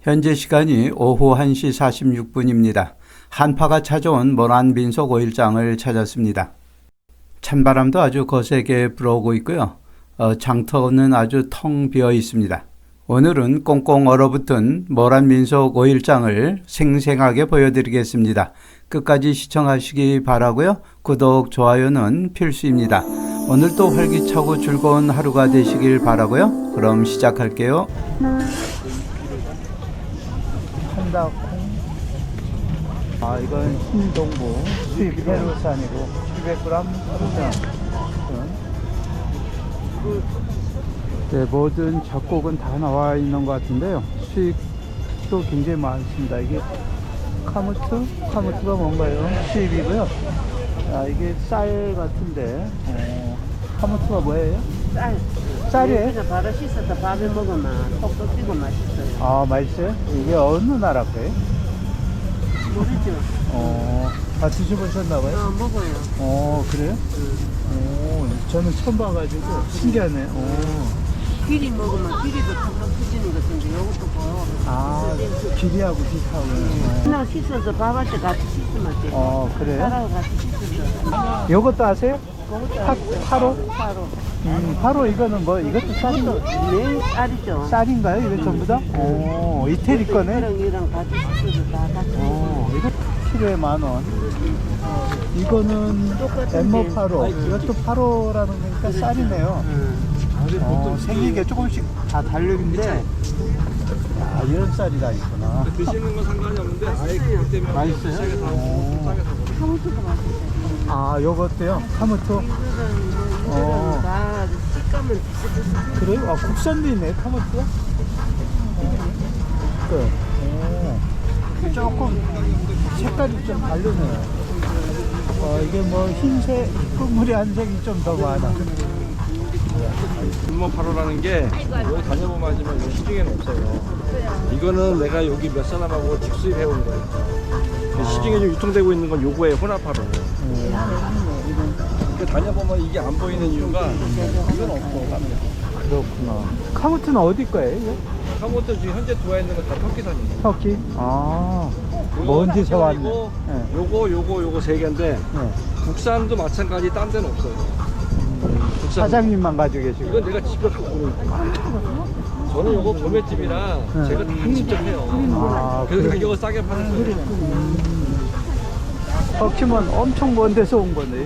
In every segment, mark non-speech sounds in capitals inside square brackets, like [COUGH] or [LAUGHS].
현재 시간이 오후 1시 46분입니다. 한파가 찾아온 모란 민속 5일장을 찾았습니다. 찬바람도 아주 거세게 불어오고 있고요. 어, 장터는 아주 텅 비어 있습니다. 오늘은 꽁꽁 얼어붙은 모란 민속 5일장을 생생하게 보여드리겠습니다. 끝까지 시청하시기 바라고요. 구독, 좋아요는 필수입니다. 오늘도 활기차고 즐거운 하루가 되시길 바라고요. 그럼 시작할게요. 한다콩. 아, 이건 신동부 수입 페루산이고 700g 하루전. 네, 모든 작곡은 다 나와 있는 것 같은데요. 수입도 굉장히 많습니다. 이게 카무트? 카무트가 뭔가요? 수입이고요. 아, 이게 쌀 같은데. 어, 카무트가 뭐예요? 쌀. 쌀이에요? 그냥 바로 씻어서 밥에 먹으면 톡톡 찌고 맛있어요. 아, 맛있어요? 이게 어느 나라 거예요? 모르죠? 어, 다 드셔보셨나봐요? 어, 먹어요. 어, 그래요? 오, 저는 처음 봐가지고 신기하네. 오. 귀리 먹으면 귀리도 톡톡 터지는 것인데 이것도 뭐. 아, 비리하고 비슷하고. 그냥 씻어서 밥할 때 같이 씻으면 돼. 어, 그래요? 같이 씻어서. 요것도 아세요? 파, 파로? 바로. 음, 파로 이거는 뭐, 이것도 쌀인가? 네, 쌀이죠. 쌀인가요? 이거 전부 다? 오, 이태리 거네? 이랑 이랑 같이 씻어서 다 같이. 오, 이거 키로에 만 원. 이거는. 엠모 파로. 이것도 파로라는 거니까 쌀이네요. 응. 어, 생긴 게 조금씩 다 다르긴데. 아, 이런 쌀이 다 있구나. 드시는 건 상관이 없는데 아예 그것 때문에 맛있어요? 싸게 사 오. 싸게 사 카무트가 맛있어요. 아, 요것도요? 뭐, 어. 다 식감은 비슷비슷해요. 그래요? 아, 국산도 있네, 카모토? 그, 오. 조금 색깔이 좀 다르네요. 어, 이게 뭐 흰색, 끝물이 한색이 좀 더 많아. 분모 파로라는 게 여기 다녀보면 알지만 여기 시중에는 없어요. 이거는 내가 여기 몇 사람하고 직수입 해 온 거예요. 시중에 좀 유통되고 있는 건 요거의 혼합파로. 그 다녀보면 이게 안 보이는 이유가 이건 없고 그렇구나. 카모토는 어디 거예요? 이거? 카모트 지금 현재 들어와 있는 건다 터키산이에요. 터키? 아, 요거 먼지서 왔네. 이거, 네. 요거 요거 요거 세 개인데 네. 국산도 마찬가지 딴 데는 없어요. 국산. 사장님만 가지고 계시고. 이건 내가 직접 갖고 오는 거예요. 저는 요거 도매집이라 네. 제가 다 직접 해요. 아, 그래서 그래. 가격을 싸게 파는 거예요. 터키면 엄청 먼 데서 온 거네.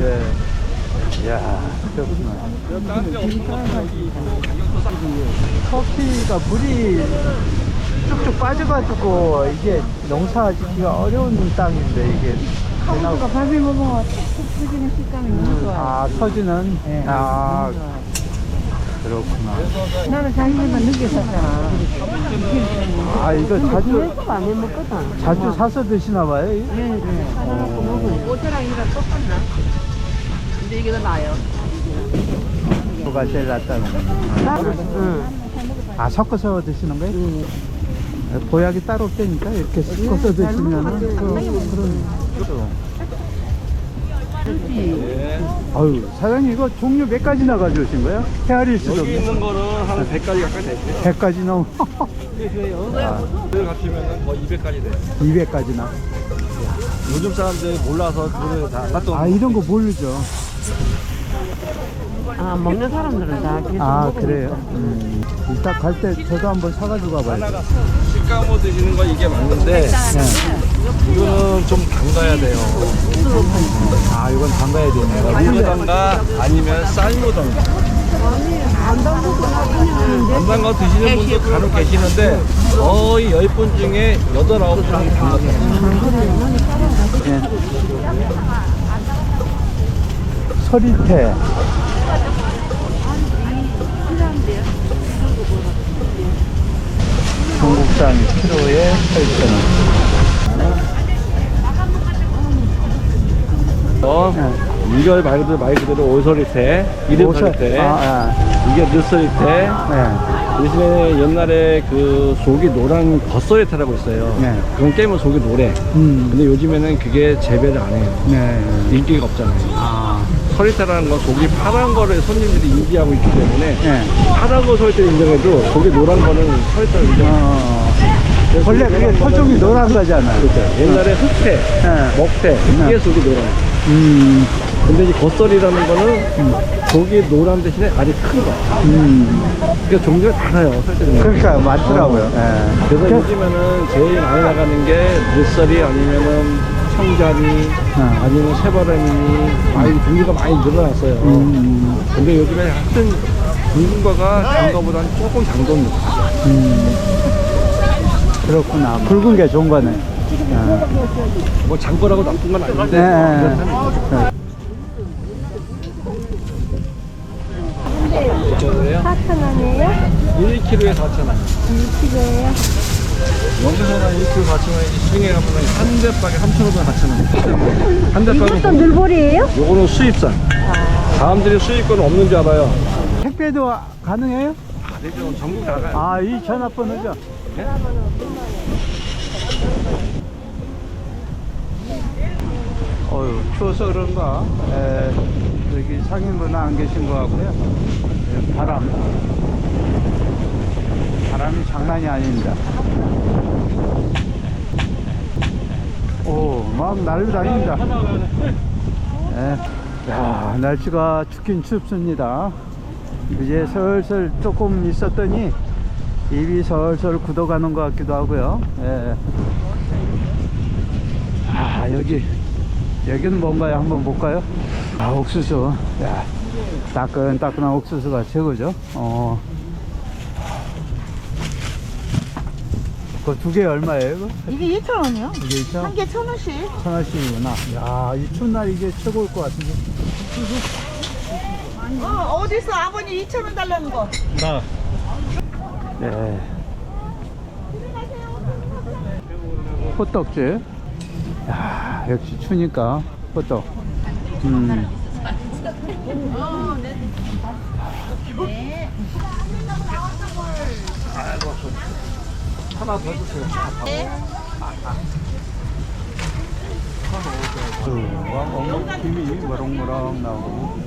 예. [LAUGHS] 그렇구나. 있고 가격도 싸고 터키가 물이 쭉쭉 빠져가지고 이게 농사 짓기가 어려운 땅인데 이게 카무트가 밥에 먹으면 톡톡 터지는 식감이 너무 좋아요. 아 터지는 아 너무 좋아요. 그렇구나 나는 자기들만 늦게 샀잖아. 아 이거 자주 자주 안 해먹거든. 자주 사서 드시나 봐요? 네, 네. 사갖고 먹어요. 옷이랑 이랑 똑같나? 근데 이게 더 나아요. 뭐가 제일 낫다는 거. 응. 아 섞어서 드시는 거예요? 응. 보약이 따로 없다니까 이렇게 섞어서 드시면 은 그, 그런 그렇지. 아유 사장님 이거 종류 몇 가지 나 가져오신 거예요? 헤아릴 수도 여기 없네 있는 거는 한 100가지 가까이 되고요. 100가지 넘어 그 같으면 거의 200가지 돼요. 200가지 나 요즘 사람들 몰라서 그거를 다안 놨던 아 이런 거 모르죠 아, 먹는 사람들은 다 계속 아 먹으니까. 그래요? 음. 이따 갈 때 저도 한번 사가지고 가봐요 하나가 식감으로 드시는 건 이게 맞는데 이거는 좀 담가야 돼요. 아 이건 담가야 되네 물로 담가 아니면 쌀로 담가. 안 담가 드시는 분도 간혹 계시는데 거의 10분 중에 8, 9분은 담갔어요. 예. 서리태 중국산 키로에 8,000원 어, 이걸 말 그대로 말 그대로 오소리태, 이름 서리태, 아, 이게 늦소리태. 아, 요즘에 옛날에 그 속이 노란 겉소리태라고 있어요. 네. 그건 깨면 속이 노래. 네. 음, 근데 요즘에는 그게 재배를 안 해요. 네. 인기가 없잖아요. 아, 서리태라는 건 속이 파란 거를 손님들이 인지하고 있기 때문에 네. 파란 거 서리태 인정해도 속이 노란 거는 서리태를 인정. 어, 원래 그게 토종이 노란 거잖아. 그렇죠. 옛날에 흑태, 예. 먹태, 이게 속이 노란. 음, 근데 이 겉설이라는 거는 속이 노란 대신에 알이 큰 거. 음. 그러니까 종류가 달라요, 설정이. 그러니까 많더라고요. 예. 그래서 그- 요즘에는 제일 많이 나가는 게 물설이 아니면은 청자리 어. 아니면 새바람이 많이 종류가 많이 늘어났어요. 음, 근데 요즘에 하여튼 굵은 거가 장거보다는 조금 장겁니다. 음. 그렇구나. 붉은 게 좋은 거네. 예. 뭐 장거라고 나쁜 건 아닌데 네. 그렇다는 저거예요? 4,000원이에요? 1kg에 4,000원. 2kg예요? 여기서는 1kg 4,000원, 시중에 가면 한 대박에 3,500원, 4,000원. 한 이것도 대박에. 늘보리예요? 요거는 수입산. 사람들이 수입권 없는 줄 알아요. 택배도 가능해요? 아니죠. 전국 나가요. 아, 이 전화번 호죠? 네? 어휴, 추워서 그런가? 에, 여기 상인분은 안 계신 것 같고요. 에, 바람. 바람이 장난이 아닙니다. 오, 막 날라다닙니다. 예. 야, 날씨가 춥긴 춥습니다. 이제 슬슬 조금 있었더니 입이 슬슬 굳어가는 것 같기도 하고요. 예. 아, 여기, 여기는 뭔가요? 한번 볼까요? 아, 옥수수. 야, 따끈따끈한 옥수수가 최고죠. 어. 그두개 얼마예요? 이거? 이게 2,000원이요? 이게 있죠? 한개 1,000원씩. 천 원씩이구나. 야, 이 추운 날 이게 최고일 것 같은데. 어, 어디서 아버님 2,000원 달라는 거? 나. 네. 호떡집. 야, 역시 추니까 호떡. 음. 하나 더 주세요. 어, 김이 머렁머렁 나오고.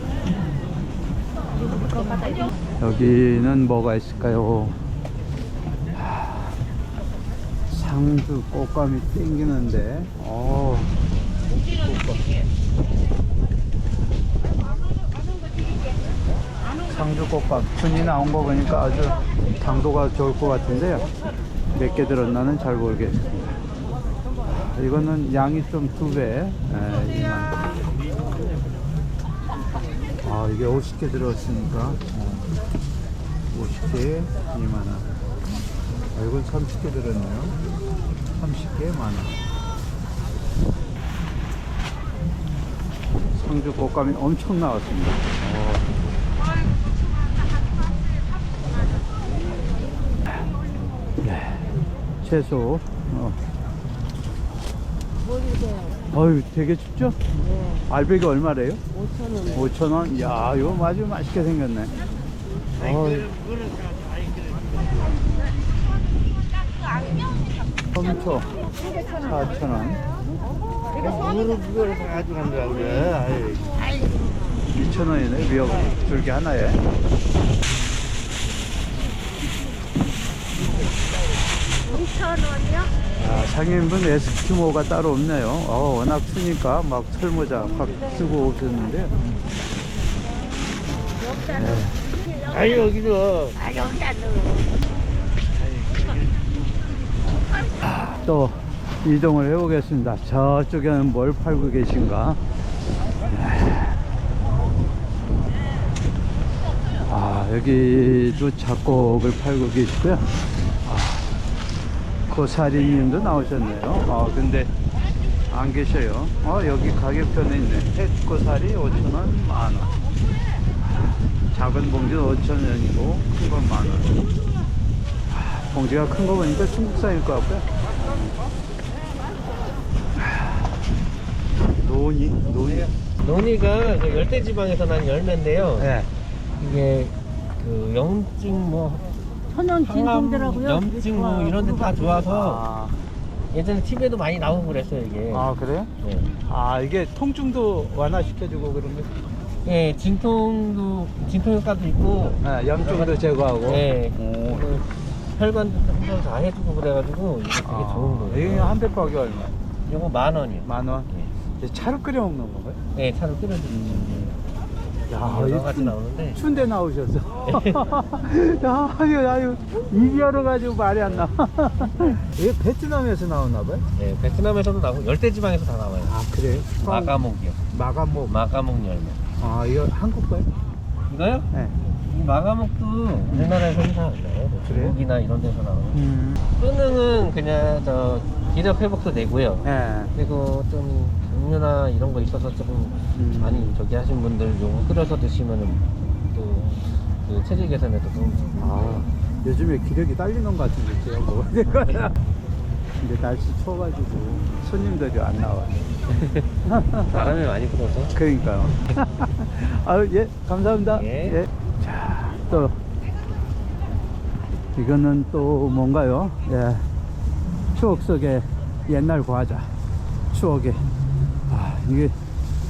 여기는 뭐가 있을까요? 하, 상주 꽃감이 땡기는데, 어. 상주 꽃감 순이 나온 거 보니까 아주 당도가 좋을 것 같은데요. 몇 개 들었나는 잘 모르겠습니다. 이거는 양이 좀 두 배. 에, 이만. 아, 이게 50개 들어왔으니까. 어, 50개 2만원. 아, 이건 30개 들었네요. 30개 만원. 성주 꽃감이 엄청 나왔습니다. 어. 네. 채소. 어. 어유 되게 춥죠? 알배기 얼마래요? 5,000원. 5,000원? 야, 이거 아주 맛있게 생겼네. 어이. 섬초 4,000원. 그걸 가져간다 그래. 아이. 2,000원이네. 미역 줄기 하나에. 아, 상인분 에스키모가 따로 없네요. 어, 워낙 추니까 막 철모자 확 쓰고 오셨는데. 아이 여기도 또 이동을 해보겠습니다. 저쪽에는 뭘 팔고 계신가? 아, 여기도 작곡을 팔고 계시고요. 아, 고사리님도 나오셨네요. 아, 근데 안 계셔요. 어, 여기 가격표는 있네. 햇고사리 5,000원, 만원. 작은 봉지는 5,000원이고, 큰 건 만원. 아, 봉지가 큰 거 보니까 중국산일 것 같고요. 논이, 논이. 논이가 그 열대지방에서 난 열매인데요. 네. 이게 그 염증 뭐 천연 항암, 진통제라고요? 염증 뭐 이런 데 다 좋아서 아, 예전에 TV에도 많이 나오고 그랬어요 이게. 아, 그래요? 네. 아, 이게 통증도 완화시켜주고 그런 거? 예, 진통도 진통 효과도 있고. 네, 염증도 제거하고. 네. 오, 그 혈관 조절 다 해주고 그래가지고 이게 되게 좋은 거예요. 아, 이게 한 대박이 얼마? 이거 만 원이요. 만 원? 이제 차로 끓여 먹는 건가요? 네, 차로 끓여주는 야, 여러 이 가지 나오는데 춘대 나오셔서. 야, [LAUGHS] 아유, 아유, 이비하러 가지고 말이 안 나. [LAUGHS] 이게 베트남에서 나오나 봐요? 네, 베트남에서도 나오고 열대지방에서 다 나와요. 아, 그래요? 마가목이요. 마가목. 마가목 열매. 아, 이거 한국 거예요? 이거요? 네. 이 마가목도 우리나라에서는 잘안 나와요. 뭐 그래요? 중국이나 이런 데서 나와요. 음. 끄능은 그냥 저 기력 회복도 되고요. 네. 그리고 좀 음료나 이런 거 있어서 조금 음. 많이 저기 하신 분들 요거 끓여서 드시면은 또그 체질 개선에도 도움 줍니다. 아, 요즘에 기력이 딸리는 것 같은데, 제가 먹어야 될 거야. 근데 날씨 추워가지고 손님들이 안 나와요. [LAUGHS] 바람이 많이 불어서 그러니까요. [LAUGHS] 아유, 예, 감사합니다. 예. 자, 또, 이거는 또 뭔가요? 예. 추억 속의 옛날 과자. 추억의. 아, 이게,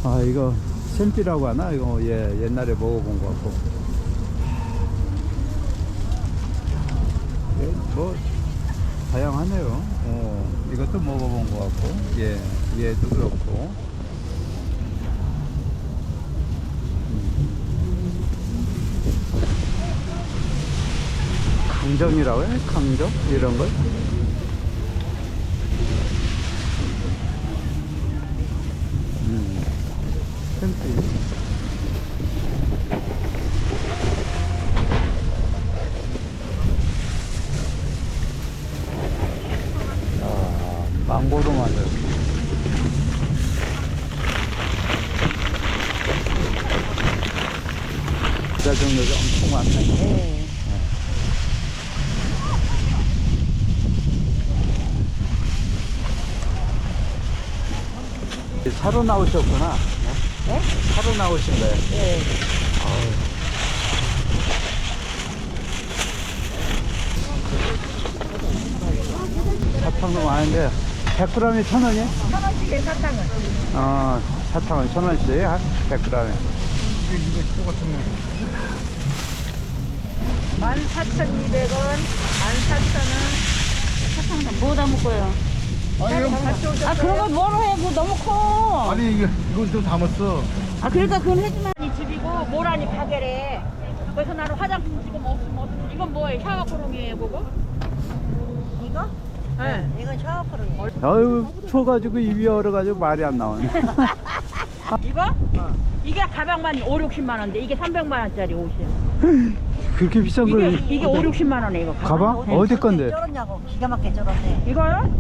아, 이거 샘피라고 하나? 이거, 예, 옛날에 먹어본 것 같고. 예, 뭐, 다양하네요. 어, 이것도 먹어본 것 같고, 예, 얘도 그렇고. 강정이라고 해? 강정? 이런 걸? 음, 햄피. 아, 망고도 만들어. 종류가 엄청 많네. 차로 나오셨구나. 네? 차로 나오신 거예요? 네. 사탕도 많은데 100g에 천 원이? 천 원씩에 사탕은? 어, 사탕은 천 원씩 100g에. 14,200원, 14,000원. 뭐다 먹어요? 아 그런 걸 뭐로 해? 그거 너무 커. 아니 이거 이건 좀 담았어. 아 그러니까 그건 해주면 이 집이고 모란이 파게래. 그래서 나는 화장품 지금 없으면 어떡해. 이건 뭐예요? 샤워 코롱이에요, 그거? 이거? 네. 이건 샤워 코롱이에요. 아유, 추워가지고 입이 얼어가지고 말이 안 나오네. [LAUGHS] 이거? 이게 가방만 5, 60만 원인데 이게 300만 원짜리 옷이야. [LAUGHS] 그렇게 비싼 이게 걸. 이게 5, 60만 원에 이거 가방. 가방? 어디 건데? 쩔었냐고 기가 막히게 쩔었네. 이거요?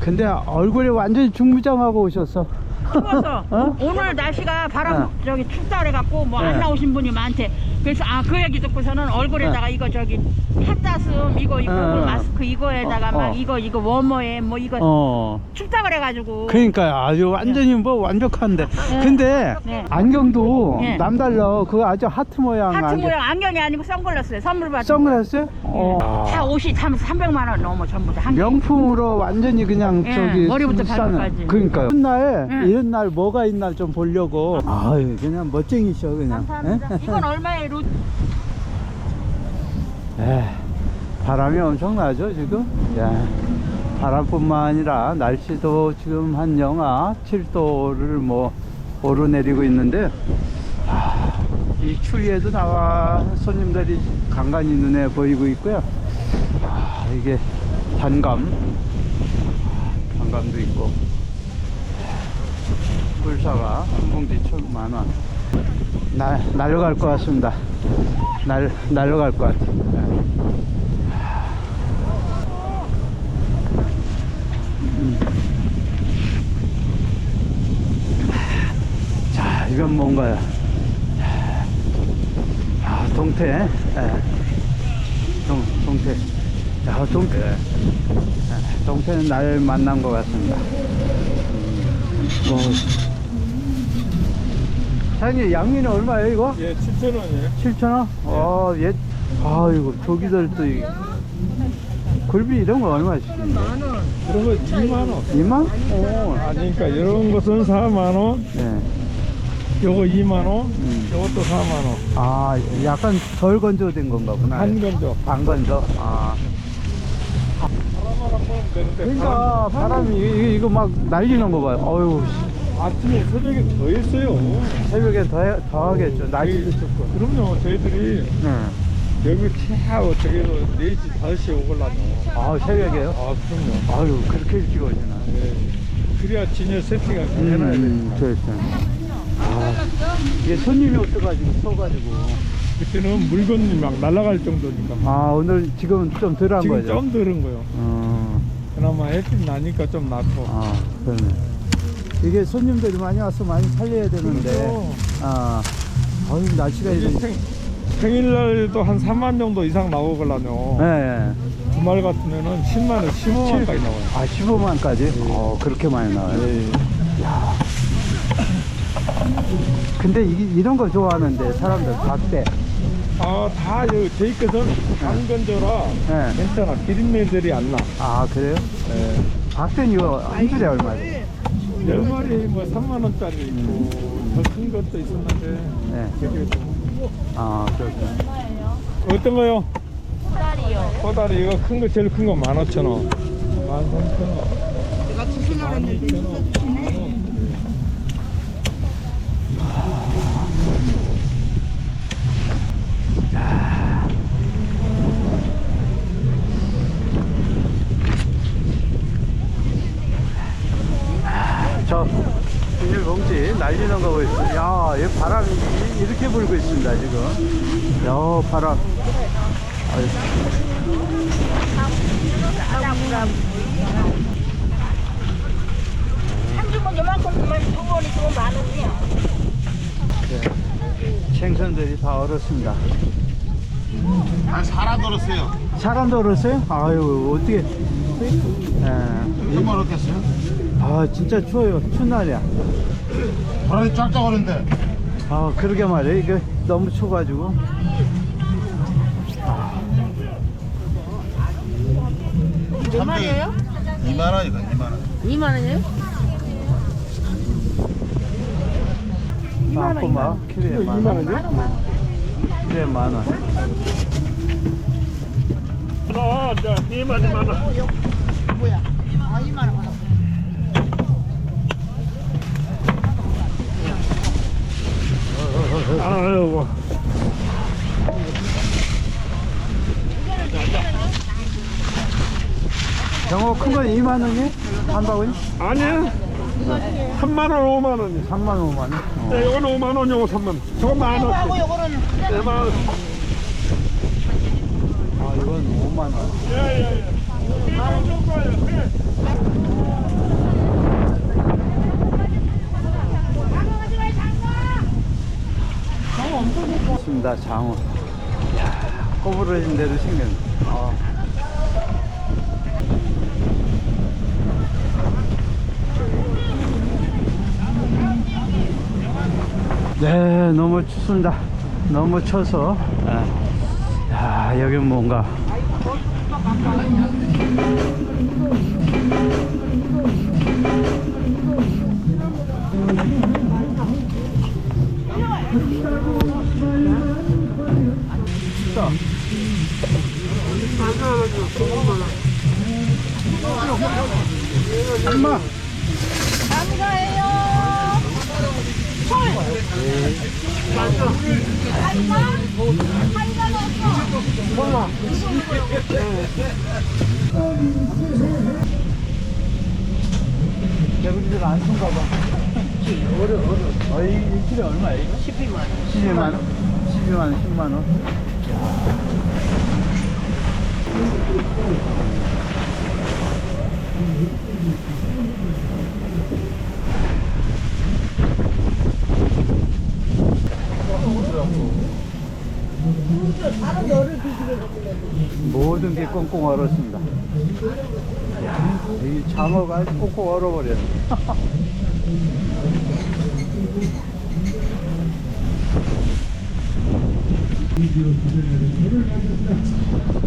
근데 얼굴이 완전히 중무장하고 오셨어. 추워서 어? 오늘 날씨가 바람 어. 저기 춥다 그래갖고 뭐 안 네. 나오신 분이 많대. 그래서 아 그 얘기 듣고서는 얼굴에다가 이거 저기 핫다슴 이거 이거 어. 마스크 이거에다가 어, 막 어. 이거 이거 워머에 뭐 이거 어. 춥다 그래가지고. 그러니까 아주 완전히 뭐 완벽한데. 근데 네. 안경도 네. 남달라. 그거 아주 하트 모양 하트 안경. 모양 안경이 아니고 선글라스에 선물 받은 선글라스? 어. 다 옷이 참 300만 원 넘어 전부 다 한. 명품으로 완전히 그냥 예, 저기 머리부터 싸는. 발끝까지. 그러니까요. 이런 날 예. 이런 날 뭐가 있나 좀 보려고. 아유 그냥 멋쟁이셔 그냥. 감사합니다. 예? 이건 얼마에 로? 에 [LAUGHS] 바람이 엄청나죠 지금 야, 바람뿐만 아니라 날씨도 지금 한 영하 7도를 뭐 오르내리고 있는데 아, 이 추위에도 나와 손님들이 간간히 눈에 보이고 있고요 아, 이게 단감 단감도 있고 물사가 한 봉지 천만원 날, 날려갈 것 같습니다 날, 날려갈 것 같아 네. 자, 이건 뭔가요? 아, 동태. 예. 동, 동태. 야, 동태. 예, 동태는 날 만난 것 같습니다. 음, 뭐. 사장님, 양미는 얼마예요, 이거? 예, 7,000원이에요. 7,000원? 어, 예. 아이고, 저기들 또, 이, 굴비 이런 거 얼마씩? 이런 거 2만 원. 2만? 오, 아니, 그러니까 이런 것은 4만 원, 네. 요거 2만 원, 음. 요것도 4만 원. 아, 약간 덜 건조된 건가 보나. 한 건조. 반 건조. 아. 그러니까 바람이 이거, 이거 막 날리는 거 봐요. 어유 아침에 새벽에 더 했어요. 새벽에 더, 해- 더 하겠죠. 날씨도 춥고. 그럼요, 저희들이 네. 여기 최하고 저기로 4시, 5시에 오걸라뇨. 아, 새벽에요? 아, 그럼요. 아유, 그렇게 일찍 오시나. 네. 그래야 진열 세팅을 잘 해놔야 음, 되니까. 됐어. 아, 이게 손님이 없어가지고, 서가지고. 그때는 물건이 막 날아갈 정도니까. 아, 오늘 지금 좀 덜한 지금 거죠? 좀 들은 거요. 어, 그나마 햇빛 나니까 좀 낫고. 아, 그러네. 이게 손님들이 많이 와서 많이 살려야 되는데, 그렇죠. 아, 아유, 날씨가 이제. 생, 생일날도 한 3만 정도 이상 나오걸라뇨. 네. 주말 같으면은 10만원, 15만까지 나와요. 아, 15만까지? 어, 그렇게 많이 나와요. 야. 근데 이, 이런 거 좋아하는데, 사람들, 박대. 아, 다 여기 돼 있거든. 강건조라 네. 괜찮아. 비린내들이 안 나. 아, 그래요? 네. 박대는 이거 한 줄에 얼마예요? 열 마리 뭐 3만 원짜리 있고 더 큰 것도 있었는데 네. 좀 아, 그렇구나. 어떤 거요? 딸이요. 호다리 이거 큰 거 제일 큰 거 15,000원. 13,000원. 내가 주시려고 했는데 있어주시네. 저 비닐봉지 날리는 거 보이세요? 야, 이 바람이 이- 이렇게 불고 있습니다, 지금. 야, 바람. 한 주먹 두 번. 네. 생선들이 다 얼었습니다. 한 사람 들었어요. 사람도 얼었어요? 아유, 어떻게. 예. 얼마나 어땠어요? 아, 진짜 추워요. 추운 날이야. 바람이 쫙쫙 오는데. 아, 그러게 말이에요. 이게 너무 추워가지고. 몇 마리예요? 2만 원 이거 2만 원. 2만 원이에요? 빵꼬마 키로에 만 원. 키로에 만 원. 아, 자, 2만 2만 원. 뭐야? 아 2만 원. 아유, 경호 큰 건 2만 원이? 한 바구니? 아니야. 3만 원, 5만 원이. 3만 원, 5만 원? 어. 네, 이거는 5만 원, 요거 3만 원. 저거 만 원. 하고 요거는 네, 만 원. 아, 이건 5만 원. 예, 예, 예. 있 습니다, 장어. 이야, 꼬부러진 대로 생겼네. 아. 네, 너무 춥습니다. 너무 쳐서. 예. 야, 여긴 뭔가. 엄마! 개구리들 안 쓴가 봐. 어려, 어려. 어, 이 1kg 얼마야, 이거? 12만 원. 12만 원? 12만 원, 10만 원. 모든 게 꽁꽁 얼었습니다. 이 장어가 꽁꽁 얼어버렸네. [LAUGHS]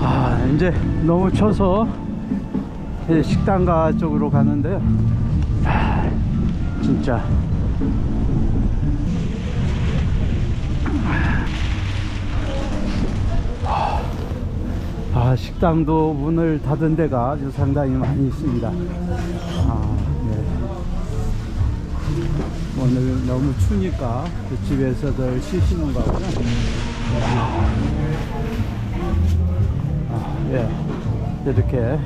아, 이제 너무 쳐서 예, 식당가 쪽으로 가는데요. 아, 진짜. 아, 식당도 문을 닫은 데가 상당히 많이 있습니다. 아, 네. 오늘 너무 추니까 그 집에서들 쉬시는가 보네. 아, 예. 이렇게.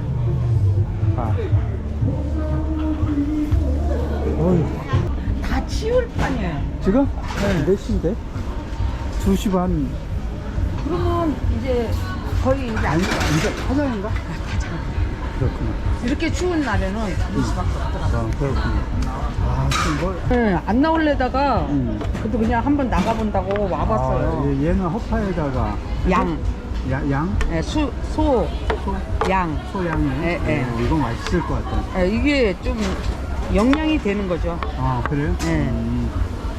아. 어휴, 다 치울 판이에요. 지금? 몇 시인데? 2시 반. 그러면 이제 거의 이제 안 이제 화장인가? 그렇구나. 이렇게 추운 날에는 이 수밖에 없더라고요. 아, 그렇구나. 아, 지금 뭐. 네, 안 나올래다가 음. 그래도 그냥 한번 나가본다고 와봤어요. 아, 얘- 얘는 허파에다가. 양, 야, 양? 네, 수, 소, 양. 소양이. 예, 예. 어, 이거 맛있을 것 같아. 네, 이게 좀 영양이 되는 거죠. 아, 그래요? 예. 음.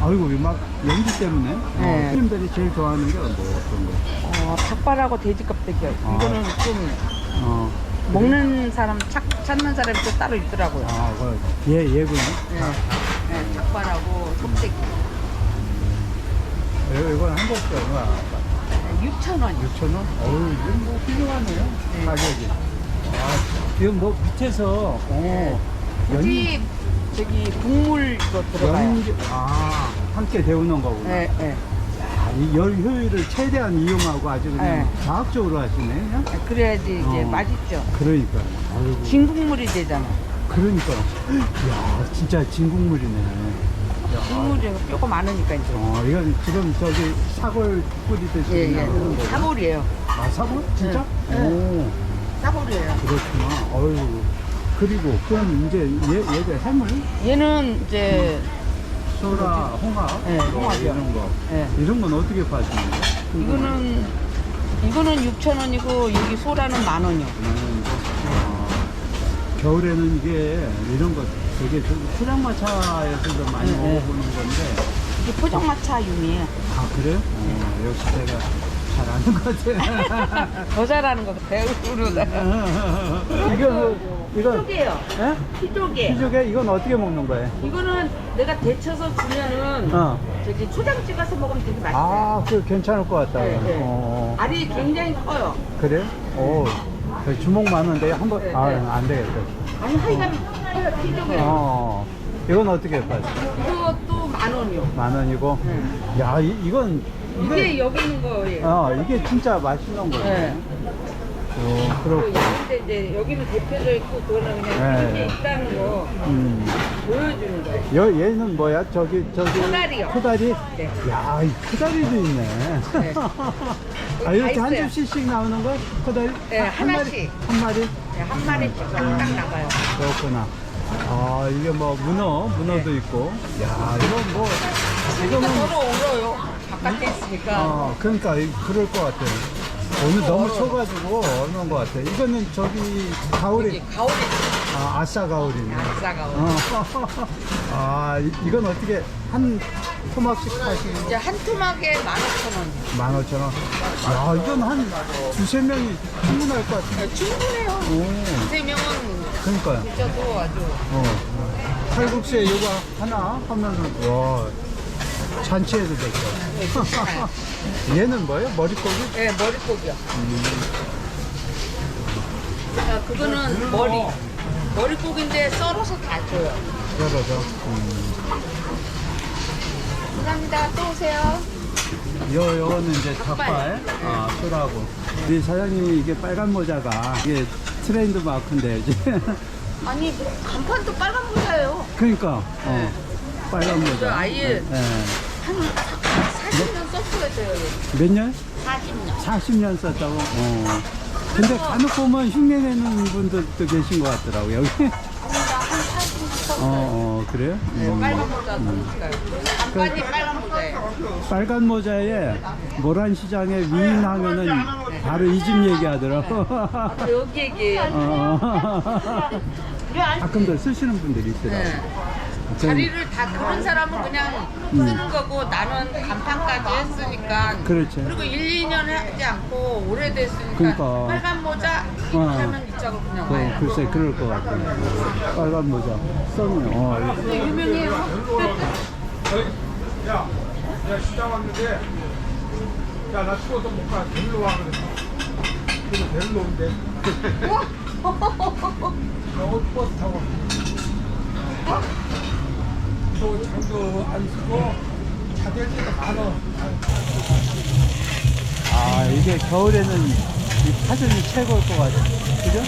아이고, 막 연기 때문에. 예. 어, 팀들이 제일 좋아하는 게 뭐 어떤 거? 어, 닭발하고 돼지 껍데기요. 아. 이거는 좀 어. 먹는 사람, 찾, 찾는 사람이 또 따로 있더라고요. 아, 그, 얘, 얘군요. 네, 네, 닭발하고 껍데기. 이- 이건 한 접시 얼마? 6천 원. 6,000원? 어우, 이건 뭐 훌륭하네요. 가격이. 아, 이건 뭐 밑에서, 어, 굳이 저기 국물 이거 들어가요. 연, 아, 함께 데우는 거구나. 네, 네. 아, 이열 효율을 최대한 이용하고 아주 그냥 네. 과학적으로 하시네, 그냥? 그래야지 이제 어. 맛있죠. 그러니까. 아이고. 진국물이 되잖아. 그러니까. 이야, 진짜 진국물이네. 야, 국물이 조금 많으니까 이제. 어, 이건 지금 저기 사골 뿌리듯이 예, 그냥 하는 예. 사골이에요. 아, 사골? 진짜? 네. 오, 사골이에요. 그렇구나. 어유 그리고 그럼 이제 얘, 얘들 해물? 얘는 이제 소라, 홍합? 네, 뭐 홍합이요. 이런 거. 예. 이런 건 어떻게 파시는 거예요? 이거는 이거는 6천 원이고 여기 소라는 만 원이요. 아, 겨울에는 이게 이런 거 되게 저 포장마차에서도 많이 네, 네. 먹어보는 건데 이게 포장마차 유미예요. 아 그래요? 어, 역시 제가 잘 아는 것 같아요 [LAUGHS] 더 잘하는 거 배우로다. 이거 이건 피조개요. 예? 피조개. 피조개 이건 어떻게 먹는 거예요? 이거는 내가 데쳐서 주면은 어. 저기 초장 찍어서 먹으면 되게 맛있어요. 아, 그 괜찮을 것 같다. 네, 네. 어, 알이 굉장히 커요. 그래요? 오, 주먹 많은데 한번 네, 아, 네. 안 되겠다. 아니 하여간 커요 피조개. 어, 이건 어떻게 파요? 이것도 만 원이요. 만 원이고. 네. 야, 이, 이건 이게 여기 있는 거예요. 어, 이게 진짜 맛있는 거예요. 네. 어, 그 그렇고. 여기인데 이제 여기는 대표져 있고 그거는 그냥 네. 이게 있다는 거 음. 보여주는 거예요. 여, 얘는 뭐야? 저기, 저기. 코다리요. 코다리? 네. 야, 이 코다리도 있네. 네. 아, 이렇게 다 한 있어요. 접시씩 나오는 거? 코다리? 네, 한 마리? 하나씩. 한 마리? 네, 한 마리씩 딱 나가요. 그렇구나. 아, 이게 뭐, 문어, 문어도 네. 있고. 야, 이건 뭐, 이거는 서로 울어요. 바깥에 있으니까. 어, 그러니까, 이- 그럴 것 같아요. 오늘 너무 쳐가지고, 얼마인 것 같아. 이거는 저기, 가오리, 가오리 아, 아싸 가오리네. 아싸 가오리. 어. [LAUGHS] 아, 이- 이건 어떻게, 한 토막씩 하시는 이제 한 토막에 15,000원. 만 오천 원. 야, 이건 한 두세 명이 충분할 것 같은데. 충분해요. 오, 세 명은 그러니까요. 진짜도 아주. 어. 칼국수에 이거 하나 하면은, 와, 잔치해도 되죠. [LAUGHS] 얘는 뭐예요? 머릿고기? 네, 머릿고기요. 아, 그거는 머리. 머릿고기인데 썰어서 다 줘요. 열어서. 음. 감사합니다. 또 오세요. 요, 요거는 이제 닭발. 아, 술하고. 우리 사장님이 이게 빨간 모자가 이게 트렌드 마크인데, 이제. [LAUGHS] 아니, 간판도 빨간 모자예요. 그러니까, 어. 빨간 모자. 저 아예- 네. 한 40년 썼어야 돼요. 몇 년? 40년. 40년 썼다고? 어. 근데 간혹 보면 흉내 내는 분들도 계신 것 같더라고요, 여기. 한 40년 썼어요. 어, 어, 그래요? 음. 빨간 모자 쓰니까요. 간판이 빨간 모자예요. 빨간 모자에 모란 시장에 위인 하면은 바로 이 집 얘기하더라고. 여기 얘기해요. 어. [LAUGHS] 가끔도 쓰시는 분들이 있더라고요. 네. 자리를 다 그런 사람은 그냥 쓰는 거고 나는 간판까지 했으니까 그렇죠. 그리고 1, 2년 하지 않고 오래됐으니까 그러니까. 빨간 모자 어. 하면 이 짝을 그냥 와요. 그, 글쎄 그럴 것 같아요. 빨간 모자 썼네요. 어, 유명해요. 야, 야 시장 왔는데 야 나 추워서 못 가. 데리러 와 그랬어. 그래서 데리러 온대. 나옷 버스 타고. 또 장도 아 이게 겨울에는 이 파전이 최고일 것 같아요. 그죠?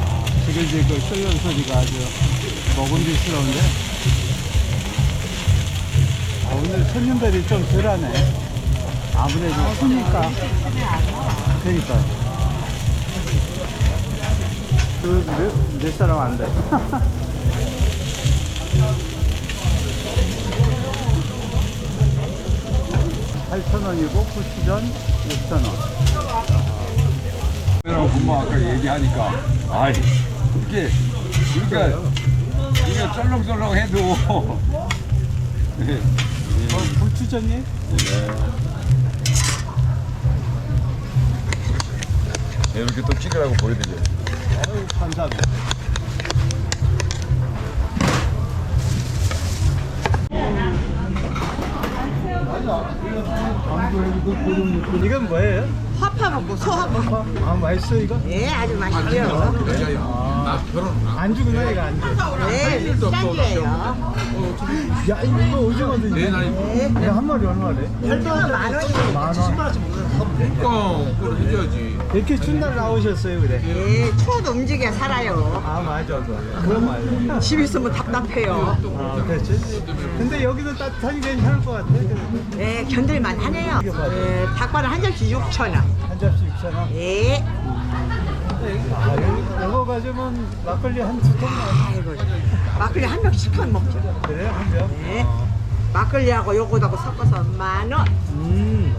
아, 지글지글 끓는 소리가 아주 먹음직스러운데 아, 오늘 손님들이 좀 덜하네 아무래도 추니까 그러니까 그, 몇, 몇 사람 안 돼. 8,000원이고, 고추전 6,000원. 그럼 엄마 아까 얘기하니까 아이 이게 그러니까 이게 쩔렁쩔렁 해도 어, 고추전이? 이렇게 또 찍으라고 보여드려. 아유, 감사합니다. 이건 뭐예요? 화파먹고 소화먹고. 아, 맛있어, 이거? 예, 아주 맛있죠. 안주구나, 이거 안주. 네, 짠이에요. 야, 이거, 이거 오징어도 네, 이거 한 마리 얼마래? 별도는 만 원이에요. 만 원. 그러니까 그걸 해줘야지. 이렇게 춘날 나오셨어요, 그래? 예, 추워도 움직여 살아요. 아, 맞아, 맞아. 그런 말. 집 있으면 답답해요. 아, 그렇지. 근데 여기도 따뜻하니 괜찮을 것 같아. 그래도. 네, 견딜만 하네요. 예, 닭발은 한 접시 6천 원. 한 접시 6,000원. 예. 아, 여기, 이거 가지면 막걸리 한 두 통 나와. 아이고, 막걸리 한 병 시컷 먹죠. 그래요? 한 병? 네. 막걸리하고 요거하고 섞어서 만 원. 음.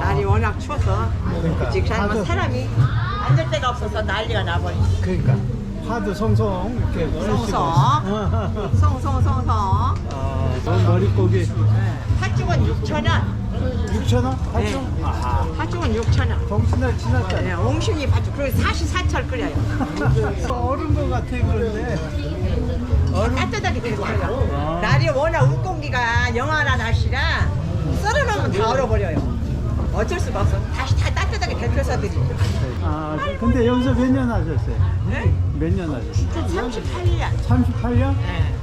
날이 워낙 추워서 그러니까. 지금 사람은 하도- 사람이 앉을 데가 없어서 난리가 나버리지. 그러니까. 파도 송송 이렇게 [LAUGHS] 송송. 아, 송송송송. 머릿고기 팥죽은 6천 원. 6,000원? 네. 파죠? 아하. 팥죽은 6천 원. 정신날 네, 지났잖아. 옹심이 팥죽. 그리고 44철 끓여요. [LAUGHS] 얼은 것 같아, 그런데. 따뜻하게 데펴요. 날이 워낙 웃공기가 영하나 날씨라 썰어놓으면 다 얼어버려요. 어쩔 수가 없어. 다시 다 따뜻하게 드리죠. 아, 근데 여기서 몇 년 하셨어요? 네? 몇 년 하셨어요? 38년. 38년? 네.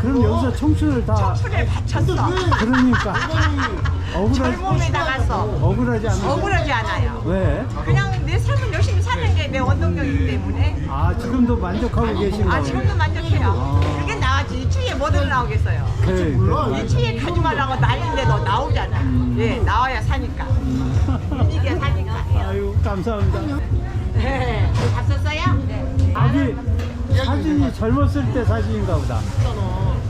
야, 그럼 여기서 청춘을 다. 청춘을 바쳤어. 그러니까. [LAUGHS] 억울하지, 젊음에 나가서 억울하지 않아요? 억울하지 않아요. 왜? 그냥 내 삶을 열심히 사는 게 내 원동력이기 때문에 아, 지금도 만족하고 계신가 아. 지금도 만족해요. 그게 나왔지. 이 추위에 뭐든 나오겠어요. 그래. 이 추위에 가지 말라고 난리인데도 나오잖아. 예, 나와야 사니까. 분위기가 사니까. 아유, 감사합니다. 네. 밥 썼어요? 네. 여기 사진이 젊었을 때 사진인가 보다.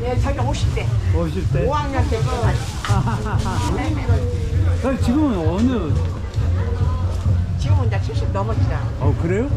네, 저기 50대. 50대. 5학년 때 사진. 아, [LAUGHS] 지금은 어느? 지금은 이제 70 넘었잖아. 어, 그래요?